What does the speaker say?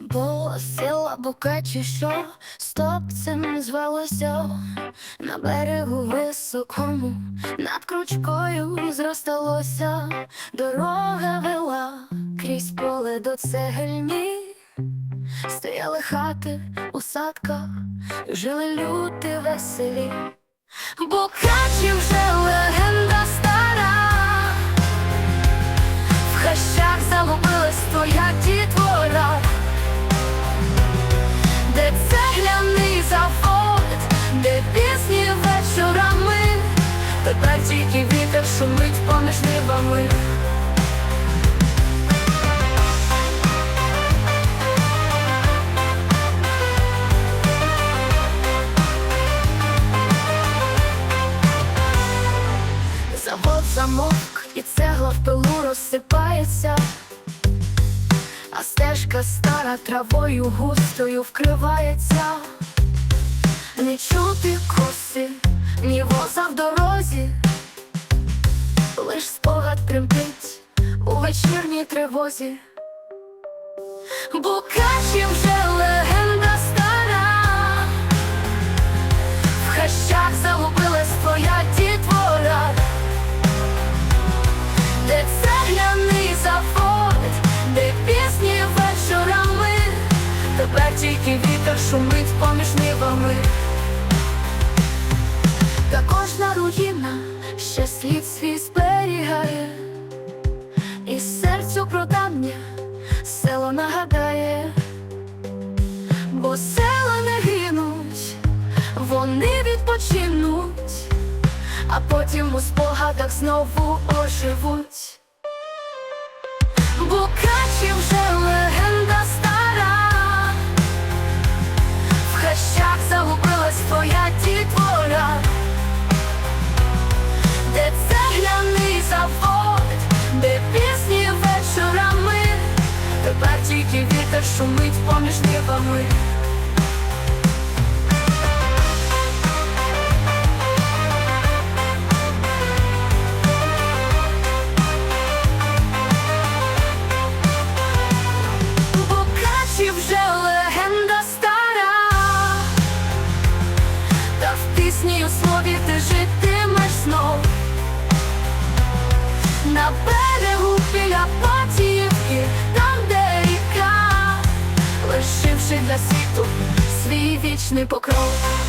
Бо сила бука чи що, стоп цим звелося. На берегу високому, над кручкою зросталося, дорога вела крізь поле до цегельні, стояли хати у садках, жили люди веселі, Букачі вже поміж. Завод замовк, і цегла в пилу розсипається, а стежка стара травою густою вкривається, не чути лиш спогад тремтить у вечірній тривозі. Букачі вже легенда стара, в хащах загубилась твоя дітвора. Де цегляний завод, де пісні вечорами, тепер тільки вітер шумить поміж нивами. Та кожна руїна ще слід свій село нагадає, бо села не гинуть, вони відпочинуть а потім у спогадах знову оживуть. Вітер шумить поміж нивами. Букачі вже легенда стара, та в пісні у житимеш знов на берегу біля де ріка, лишивши для світу свій вічний покров.